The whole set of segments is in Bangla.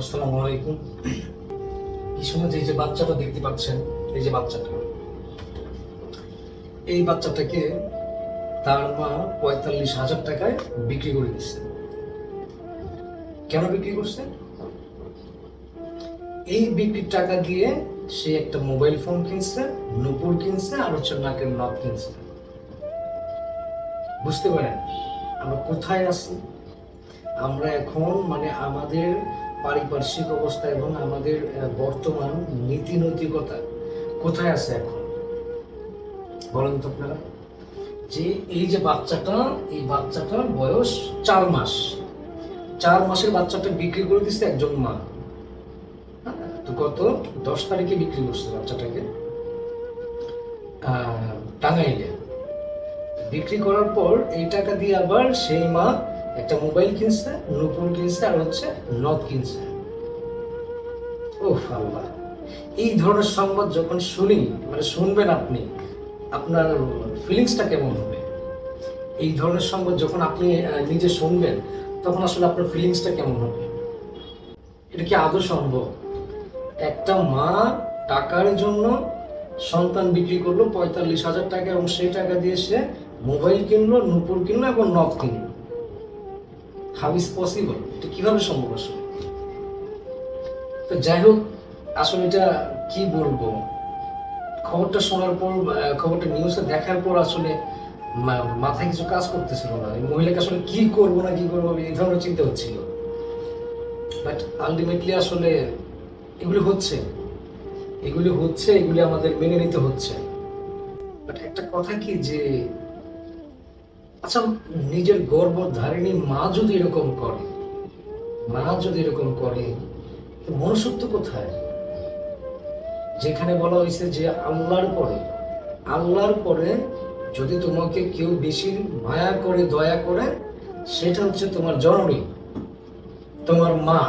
আসসালামু আলাইকুম। পিছনে যে যে বাচ্চাটা দেখতে পাচ্ছেন, এই যে বাচ্চাটা, এই বাচ্চাটাকে তার মা পঁয়তাল্লিশ হাজার টাকায় বিক্রি করে দিচ্ছে। কেন বিক্রি করছে? এই বিক্রির টাকা দিয়ে সে একটা মোবাইল ফোন কিনছে, নুপুর কিনছে, আর হচ্ছে নাকের নথ কিনছে। বুঝতে পারেন, আমরা কোথায় আছি? আমরা এখন মানে আমাদের পারিপার্শ্বিক অবস্থা এবং আমাদের বর্তমান নীতি নৈতিকতা কোথায় আছে এখন? বলেন তো আপনারা। যে এই যে বাচ্চাটা এই বাচ্চাটার বয়স চার মাস। চার মাসের বাচ্চাটা বিক্রি করে দিচ্ছে একজন মা। হ্যাঁ, তো গত দশ তারিখে বিক্রি করছে বাচ্চাটাকে। টাঙ্গাইলে। বিক্রি করার পর এই টাকা দিয়ে আবার সেই মা একটা মোবাইল কিনছে নুপুর কিনছে, আর হচ্ছে নদ কিনছে। ও আল্লাহ। এই ধরনের সংবাদ যখন শুনি মানে শুনবেন আপনি, আপনার ফিলিংসটা কেমন হবে? এই ধরনের সংবাদ যখন আপনি নিজে শুনবেন, তখন আসলে আপনার ফিলিংসটা কেমন হবে? এটা কি আদৌ সম্ভব? একটা মা টাকার জন্য সন্তান বিক্রি করল পঁয়তাল্লিশ হাজার টাকা এবং সেই টাকা দিয়ে সে মোবাইল কিনলো, নূপুর কিনলো এবং নখ কিনলো। হাউ ইজ পসিবল এটা কীভাবে সম্ভব আসলে? তো যাই হোক, আসলে এটা কি বলব? খবরটা শোনার পর খবরটা নিউজে দেখার পর আসলে মাথায় কিছু কাজ করতেছিল না। মহিলাকে আসলে কি করব না কি করব এই ধরনের চিন্তা হচ্ছিল। বাট আলটিমেটলি আসলে এগুলি হচ্ছে। এগুলি হচ্ছে, এগুলি আমাদের মেনে নিতে হচ্ছে। বাট একটা কথা কি যে আচ্ছা নিজের গর্ভধারিণী মা যদি এরকম করে, মা যদি এরকম করে মনুষ্যত্ব কোথায়? যেখানে বলা হয়েছে যে আল্লাহর পরে আল্লাহর পরে যদি তোমাকে কেউ বেশি মায়া করে, দয়া করে, সেটা হচ্ছে তোমার জননী, তোমার মা।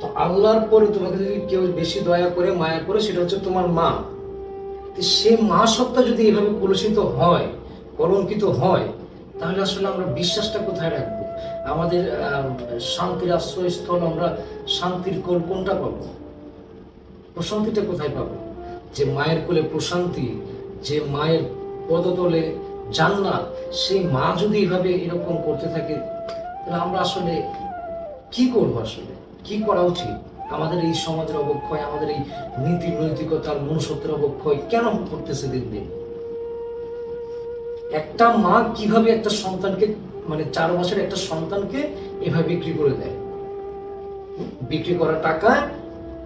তো আল্লাহর পরে তোমাকে যদি কেউ বেশি দয়া করে, মায়া করে, সেটা হচ্ছে তোমার মা। সে মা সত্তা যদি এভাবে কলুষিত হয় কলঙ্কিত হয়, তাহলে আসলে আমরা বিশ্বাসটা কোথায় রাখব? আমাদের শান্তির আশ্রয়স্থল আমরা শান্তির কোল কোনটা পাবো? প্রশান্তিটা কোথায় পাবো? যে মায়ের কোলে প্রশান্তি, যে মায়ের পদতলে জান্নাত, সেই মা যদি এভাবে এরকম করতে থাকে, তাহলে আমরা আসলে কি করব আসলে? কি করা উচিত? আমাদের এই সমাজের অবক্ষয়, আমাদের এই নীতি নৈতিকতার মনুষ্যত্বের অবক্ষয় কেন করতেছে দিন দিন? একটা মা কীভাবে একটা সন্তানকে মানে চার মাসের একটা সন্তানকে এভাবে বিক্রি করে দেয়? বিক্রি করা টাকায়,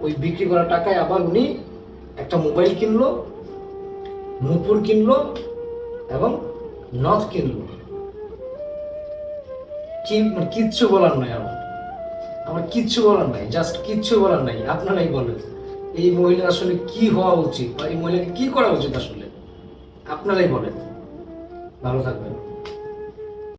ওই বিক্রি করা টাকায় আবার উনি একটা মোবাইল কিনলো, নুপুর কিনলো এবং নথ কিনলো। কি মানে কিচ্ছু বলার নাই আমার। আমার কিচ্ছু বলার নাই জাস্ট কিচ্ছু বলার নাই, আপনারাই বলেন। এই মহিলা আসলে কি হওয়া উচিত বা এই মহিলাকে কি করা উচিত আসলে? আপনারাই বলেন। ভালো থাকবেন।